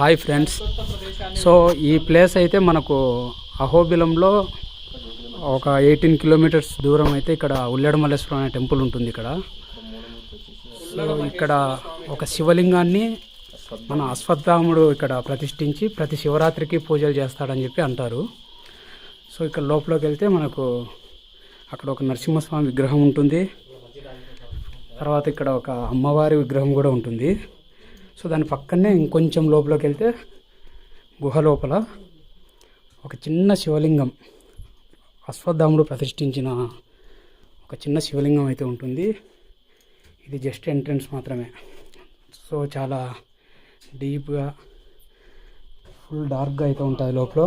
Hi friends so ఈ place అయితే మనకు అహోబిలంలో ఒక ఎయిటీన్ కిలోమీటర్స్ దూరం అయితే ఇక్కడ ఉల్లెడమల్లేశ్వరం అనే టెంపుల్ ఉంటుంది ఇక్కడ. సో ఇక్కడ ఒక శివలింగాన్ని మన అశ్వత్థాముడు ఇక్కడ ప్రతిష్ఠించి ప్రతి శివరాత్రికి పూజలు చేస్తాడని చెప్పి అంటారు. సో ఇక్కడ లోపలికి వెళ్తే మనకు అక్కడ ఒక నరసింహస్వామి విగ్రహం ఉంటుంది. తర్వాత ఇక్కడ ఒక అమ్మవారి విగ్రహం కూడా ఉంటుంది. సో దాని పక్కనే ఇంకొంచెం లోపలికి వెళ్తే గుహ లోపల ఒక చిన్న శివలింగం అశ్వత్థాముడు ప్రతిష్ఠించిన ఒక చిన్న శివలింగం అయితే ఉంటుంది. ఇది జస్ట్ ఎంట్రన్స్ మాత్రమే. సో చాలా డీప్గా ఫుల్ డార్క్గా అయితే ఉంటుంది లోపల.